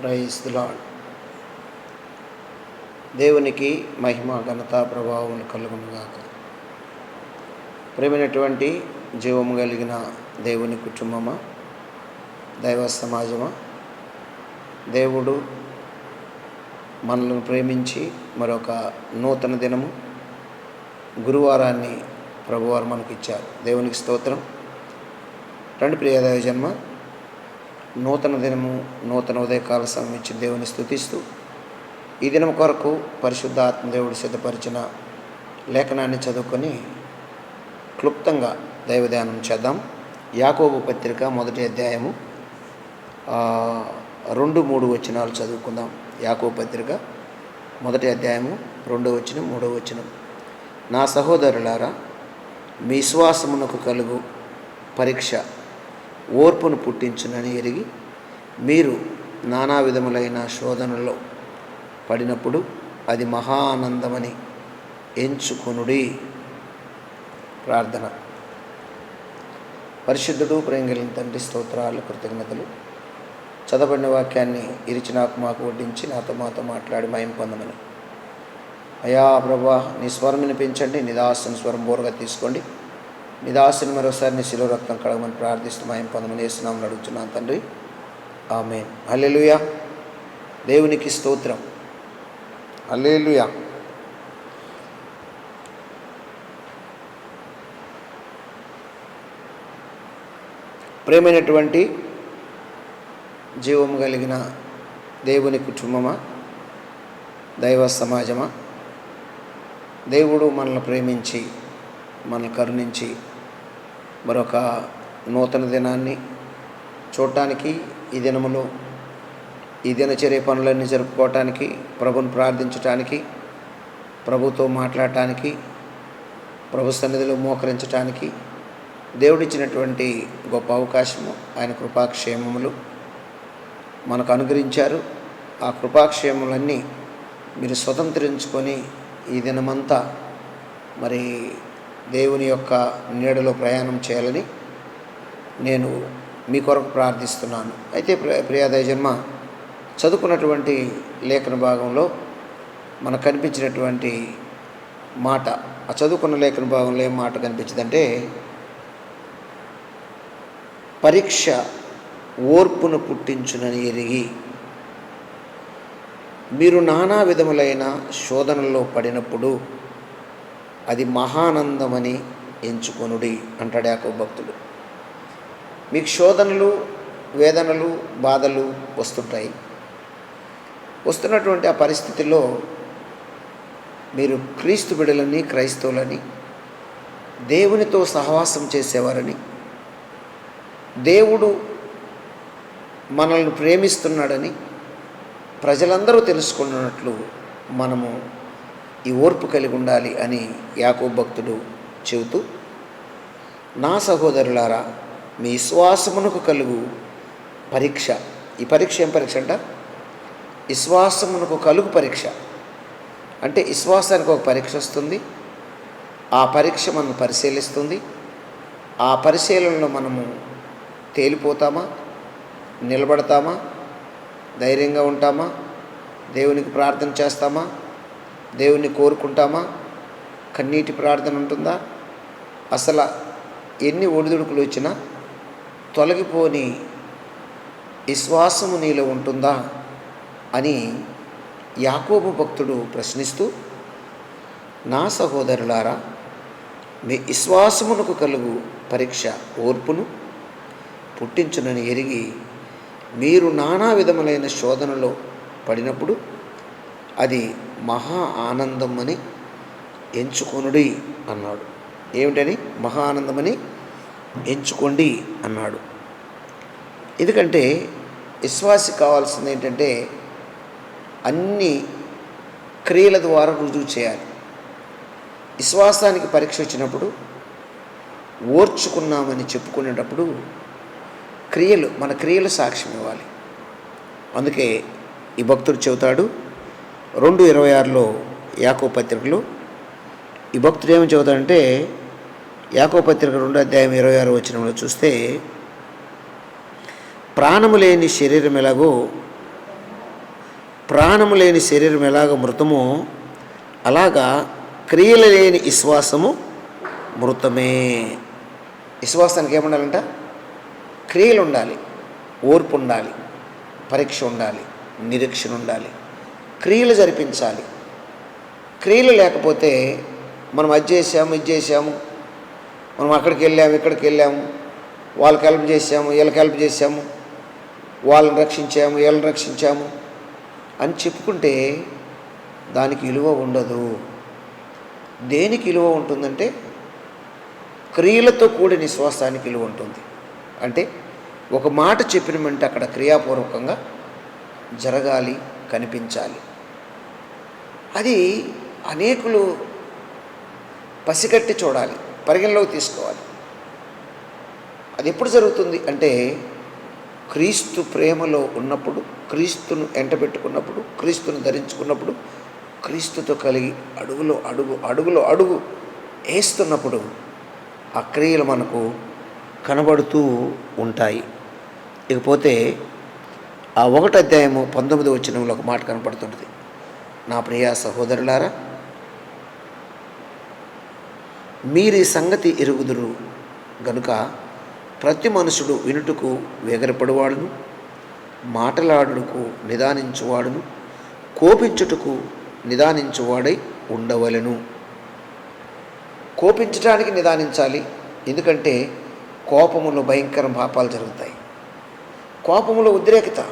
Praise lord దేవునికి మహిమ ఘనత ప్రభావం కలుగునుగాక ప్రేమైనటువంటి జీవము కలిగిన దేవుని కుటుంబమా? దైవ సమాజమా? దేవుడు మనల్ని ప్రేమించి మరొక నూతన దినము గురువారాన్ని ప్రభువారు మనకి ఇచ్చారు దేవునికి స్తోత్రం. రెండు ప్రియదేవ జన్మ నూతన దినము నూతన ఉదయకాల సమయం దేవుని స్థుతిస్తూ ఈ దినం కొరకు పరిశుద్ధ ఆత్మదేవుడు సిద్ధపరిచిన లేఖనాన్ని చదువుకొని క్లుప్తంగా దైవధ్యానం చేద్దాం. యాకోబు పత్రిక మొదటి అధ్యాయము రెండు మూడు వచనాలు చదువుకుందాం. యాకోబు పత్రిక మొదటి అధ్యాయము రెండో వచనం మూడో వచనం. నా సహోదరులారా మీ విశ్వాసమునకు కలుగు పరీక్ష ఓర్పును పుట్టించునని ఎరిగి మీరు నానా విధములైన శోధనలో పడినప్పుడు అది మహా ఆనందమని ఎంచుకొనుడి. ప్రార్థన. పరిశుద్ధుడు ప్రేంగలిన తండ్రి స్తోత్రాలు కృతజ్ఞతలు. చదవబడిన వాక్యాన్ని ఇరిచి నాకు మాకు వడ్డించి నాతో మాతో మాట్లాడి మయం పొందమని. అయా ప్రభా నీ స్వరం వినిపించండి నిదాసుని స్వరం బోరుగా తీసుకోండి. నిదాసుని మరోసారి నీ శిలో రక్తం కడగమని ప్రార్థిస్తూ మయం పొందమని వేస్తున్నామని అడుగుతున్నాను తండ్రి. ఆమె హల్లెలూయా. దేవునికి స్తోత్రం. హల్లెలూయా. ప్రేమైనటువంటి జీవము కలిగిన దేవుని కుటుంబమా? దైవ సమాజమా? దేవుడు మనల్ని ప్రేమించి మనల్ని కరుణించి మరొక నూతన దినాన్ని చూడటానికి ఈ దినములో ఈ దినచర్య పనులన్నీ జరుపుకోవటానికి ప్రభుని ప్రార్థించటానికి ప్రభుతో మాట్లాడటానికి ప్రభు సన్నిధిలో మోకరించటానికి దేవుడిచ్చినటువంటి గొప్ప అవకాశము ఆయన కృపాక్షేమములు మనకు అనుగ్రహించారు. ఆ కృపాక్షేమములన్నీ మీరు స్వతంత్రించుకొని ఈ దినమంతా మరి దేవుని యొక్క నీడలో ప్రయాణం చేయాలని నేను మీ కొరకు ప్రార్థిస్తున్నాను. అయితే ప్రియ ప్రియాదయ జన్మ చదువుకున్నటువంటి లేఖన భాగంలో మనకు కనిపించినటువంటి మాట ఆ చదువుకున్న లేఖన భాగంలో ఏం మాట కనిపించిందంటే పరీక్ష ఓర్పును పుట్టించునని ఎరిగి మీరు నానా విధములైన శోధనల్లో పడినప్పుడు అది మహానందమని ఎంచుకొనుడి అంటాడు యాకో భక్తుడు. మీకు శోధనలు వేదనలు బాధలు వస్తుంటాయి. వస్తున్నటువంటి ఆ పరిస్థితిలో మీరు క్రీస్తు బిడలని క్రైస్తవులని దేవునితో సహవాసం చేసేవారని దేవుడు మనల్ని ప్రేమిస్తున్నాడని ప్రజలందరూ తెలుసుకున్నట్లు మనము ఈ ఓర్పు కలిగి ఉండాలి అని యాకో భక్తుడు చెబుతూ నా సహోదరులారా మీ విశ్వాసమునకు కలుగు పరీక్ష. ఈ పరీక్ష ఏం పరీక్ష అంట? విశ్వాసమునకు కలుగు పరీక్ష. అంటే విశ్వాసానికి ఒక పరీక్ష వస్తుంది ఆ పరీక్ష మనం పరిశీలిస్తుంది ఆ పరిశీలనలో మనము తేలిపోతామా నిలబడతామా ధైర్యంగా ఉంటామా దేవునికి ప్రార్థన చేస్తామా దేవుణ్ణి కోరుకుంటామా? కన్నీటి ప్రార్థన ఉంటుందా? అసలు ఎన్ని ఒడిదుడుకులు వచ్చినా తొలగిపోని విశ్వాసము నీలో ఉంటుందా అని యాకోబు భక్తుడు ప్రశ్నిస్తూ నా సహోదరులారా మీ విశ్వాసమునకు కలుగు పరీక్ష ఓర్పును పుట్టించునని ఎరిగి మీరు నానా విధములైన శోధనలో పడినప్పుడు అది మహా ఆనందం అని ఎంచుకొనుడి అన్నాడు. ఏమిటని? మహా ఆనందమని ఎంచుకోండి అన్నాడు. ఎందుకంటే విశ్వాసి కావాల్సింది ఏంటంటే అన్ని క్రియల ద్వారా రుజువు చేయాలి. విశ్వాసానికి పరీక్ష వచ్చినప్పుడు ఓర్చుకున్నామని చెప్పుకునేటప్పుడు క్రియలు మన క్రియలు సాక్ష్యం ఇవ్వాలి అందుకే ఈ భక్తుడు చెబుతాడు రెండు ఇరవై ఆరులో యాకో పత్రికలు. ఈ భక్తుడు ఏమని చెబుతాడంటే యాకో పత్రిక రెండు అధ్యాయం ఇరవై ఆరు వచ్చినంలో చూస్తే ప్రాణము లేని శరీరం ఎలాగో ప్రాణము లేని శరీరం ఎలాగ మృతమో అలాగా క్రియలు లేని విశ్వాసము మృతమే. విశ్వాసానికి ఏముండాలంట? క్రియలు ఉండాలి ఓర్పు ఉండాలి పరీక్ష ఉండాలి నిరీక్షణ ఉండాలి. క్రియలు జరిపించాలి. క్రియలు లేకపోతే మనం అది చేసాము ఇది చేసాము మనం అక్కడికి వెళ్ళాము ఇక్కడికి వెళ్ళాము వాళ్ళకి హెల్ప్ చేసాము వీళ్ళకి హెల్ప్ చేసాము వాళ్ళని రక్షించాము వీళ్ళని రక్షించాము అని చెప్పుకుంటే దానికి విలువ ఉండదు. దేనికి విలువ ఉంటుందంటే క్రియలతో కూడిన విశ్వాసానికి విలువ ఉంటుంది. అంటే ఒక మాట చెప్పినమంటే అక్కడ క్రియాపూర్వకంగా జరగాలి కనిపించాలి. అది అనేకులు పసిగట్టి చూడాలి పరిగణలోకి తీసుకోవాలి. అది ఎప్పుడు జరుగుతుంది అంటే క్రీస్తు ప్రేమలో ఉన్నప్పుడు క్రీస్తును ఎంటబెట్టుకున్నప్పుడు క్రీస్తును ధరించుకున్నప్పుడు క్రీస్తుతో కలిగి అడుగులో అడుగు అడుగులో అడుగు వేస్తున్నప్పుడు ఆ క్రియలు మనకు కనబడుతూ ఉంటాయి. ఇకపోతే ఆ ఒకటి అధ్యాయము పంతొమ్మిది వచ్చినంలో ఒక మాట కనపడుతుంటుంది. నా ప్రియ సహోదరులారా మీరు సంగతి ఎరుగుదురు గనుక ప్రతి మనుషుడు వినుటకు వేగరపడువాడును మాటలాడుటకు నిదానించువాడును కోపించుటకు నిదానించువాడై ఉండవలెను. కోపించడానికి నిదానించాలి ఎందుకంటే కోపములో భయంకర పాపాలు జరుగుతాయి. కోపములో ఉద్రేకత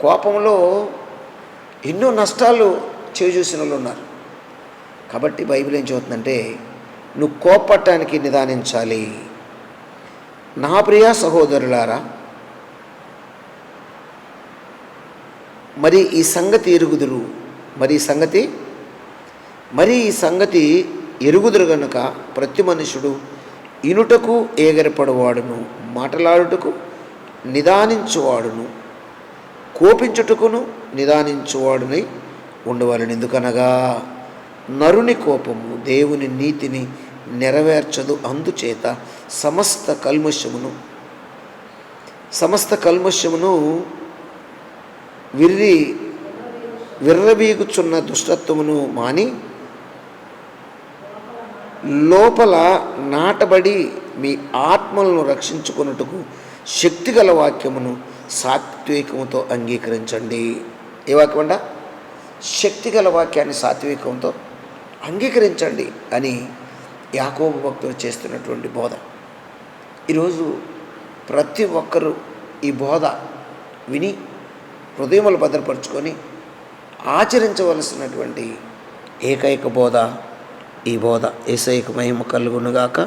కోపంలో ఎన్నో నష్టాలు చేజూసిన వాళ్ళు ఉన్నారు. కాబట్టి బైబిల్ ఏం చెబుతుందంటే నువ్వు కోపట్టడానికి నిదానించాలి. నా ప్రియ సహోదరులారా మరి ఈ సంగతి ఎరుగుదురు. మరి ఈ సంగతి మరి ఈ సంగతి ఎరుగుదురు గనుక ప్రతి మనుషుడు ఇనుటకు ఏగరపడవాడును మాటలాడుటకు నిదానించువాడును. కోపించుటకును నిదానించువాడునై ఉండవాలని ఎందుకనగా నరుని కోపము దేవుని నీతిని నెరవేర్చదు అందుచేత సమస్త కల్మషమును సమస్త కల్మషమును విర్రి విర్రబీగుచున్న దుష్టత్వమును మాని లోపల నాటబడి మీ ఆత్మలను రక్షించుకొనుటకు శక్తిగల వాక్యమును సాత్వికముతో అంగీకరించండి. ఏ వాక్యం శక్తి శక్తిగల వాక్యాన్ని సాత్వికంతో అంగీకరించండి అని యాకోబు భక్తులు చేస్తున్నటువంటి బోధ. ఈరోజు ప్రతి ఒక్కరూ ఈ బోధ విని హృదయములు భద్రపరుచుకొని ఆచరించవలసినటువంటి ఏకైక బోధ ఈ బోధ. ఏసైక మహిమ కలుగునుగాక.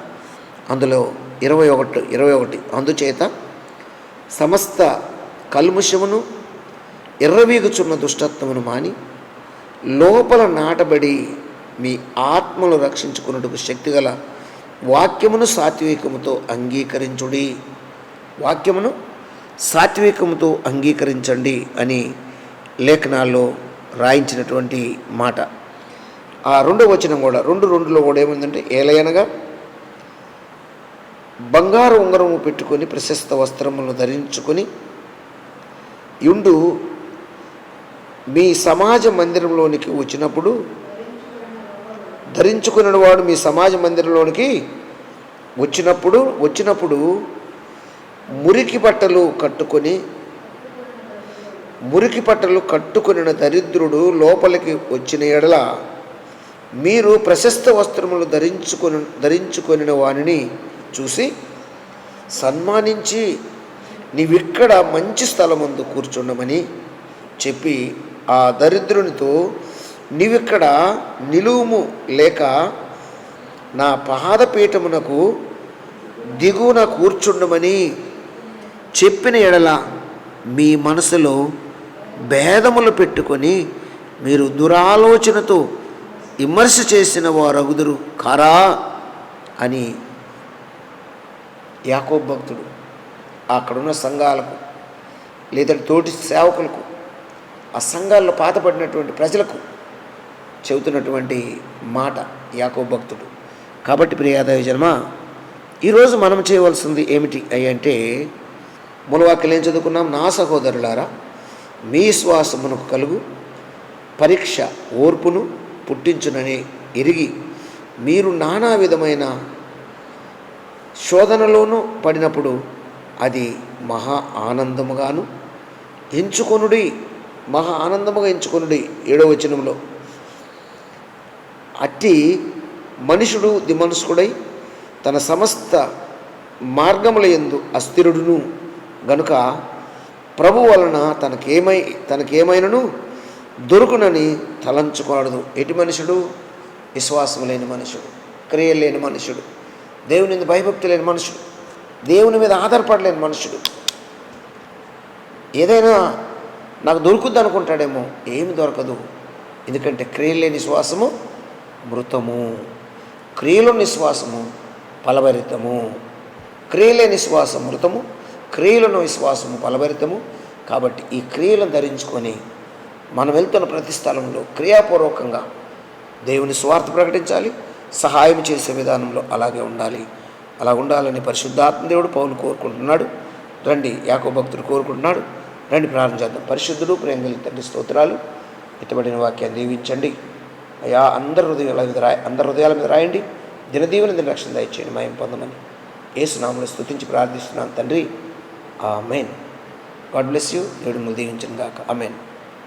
అందులో ఇరవై ఒకటి ఇరవై ఒకటి. అందుచేత సమస్త కల్ముషమును ఎర్రవీగుచున్న దుష్టత్వమును మాని లోపల నాటబడి మీ ఆత్మను రక్షించుకున్నట్టుకు శక్తిగల వాక్యమును సాత్వికముతో అంగీకరించుడి. వాక్యమును సాత్వికముతో అంగీకరించండి అని లేఖనాల్లో రాయించినటువంటి మాట. ఆ రెండో వచనం కూడా రెండు రెండులో కూడా ఏముందంటే ఏలయనగా బంగారు ఉంగరము పెట్టుకొని ప్రశస్త వస్త్రములను ధరించుకొని యుండు మీ సమాజ మందిరంలోనికి వచ్చినప్పుడు ధరించుకున్న వాడు మీ సమాజ మందిరంలోనికి వచ్చినప్పుడు వచ్చినప్పుడు మురికి బట్టలు కట్టుకొని మురికి బట్టలు కట్టుకొనిన దరిద్రుడు లోపలికి వచ్చిన ఎడల మీరు ప్రశస్త వస్త్రములు ధరించుకొని ధరించుకొనిన వానిని చూసి సన్మానించి నీవిక్కడ మంచి స్థలముందు కూర్చుండమని చెప్పి ఆ దరిద్రునితో నీవిక్కడ నిలువుము లేక నా పాదపీఠమునకు దిగువన కూర్చుండమని చెప్పిన ఎడల మీ మనసులో భేదములు పెట్టుకొని మీరు దురాలోచనతో విమర్శ చేసిన వారగుదురు కారా? అని యాకోబ్ భక్తుడు అక్కడున్న సంఘాలకు లేదా తోటి సేవకులకు ఆ సంఘాల్లో పాతపడినటువంటి ప్రజలకు చెబుతున్నటువంటి మాట యాకో భక్తుడు. కాబట్టి ప్రియాదయ జన్మ ఈరోజు మనం చేయవలసింది ఏమిటి అయ్యి అంటే మూలవాక్యలు ఏం చదువుకున్నాం? నా సహోదరులారా మీ శ్వాసమునకు కలుగు పరీక్ష ఓర్పును పుట్టించునని ఎరిగి మీరు నానా విధమైన శోధనలోనూ పడినప్పుడు అది మహా ఆనందముగాను. ఎంచుకొనుడి మహా ఆనందముగా ఎంచుకొనుడి ఏడవ వచనంలో. అట్టి మనుషుడు దిమనస్కుడై తన సమస్త మార్గముల యందు అస్థిరుడును. గనుక ప్రభు వలన తనకేమై తనకేమైనను దొరుకునని తలంచుకోడదు ఎటి మనుషుడు? విశ్వాసం లేని మనుషుడు. క్రియ లేని మనుషుడు. దేవుని భయభక్తి లేని మనుషుడు. దేవుని మీద ఆధారపడలేని మనుషుడు. ఏదైనా నాకు దొరుకుద్ది అనుకుంటాడేమో ఏమి దొరకదు. ఎందుకంటే క్రియలు లేని శ్వాసము మృతము. క్రియలు నిశ్వాసము ఫలభరితము. క్రియలేని శ్వాసం మృతము. క్రియలను విశ్వాసము ఫలభరితము. కాబట్టి ఈ క్రియలను ధరించుకొని మనం వెళ్తున్న ప్రతి స్థలంలో క్రియాపూర్వకంగా దేవుని స్వార్థ ప్రకటించాలి సహాయం చేసే విధానంలో అలాగే ఉండాలి. అలా ఉండాలని పరిశుద్ధాత్మ దేవుడు పౌలు కోరుకుంటున్నాడు. రండి యాకో భక్తుడు కోరుకుంటున్నాడు. రండి ప్రార్థన చేద్దాం. పరిశుద్ధుడు ప్రేంగలి తండ్రి స్తోత్రాలు. ఇతబడిన వాక్యాన్ని దీవించండి. అయా అందరి హృదయాల మీద రాయ అందరి హృదయాల మీద రాయండి. దినదీవన దిన రక్షణ దయచేయండి మాయం పొందమని. ఏసునాములు స్థుతించి ప్రార్థిస్తున్నాను తండ్రి. ఆ మెయిన్ గాడ్ బ్లెస్ యూ. దేవుడు నువ్వు దీవించను గాక. అమెన్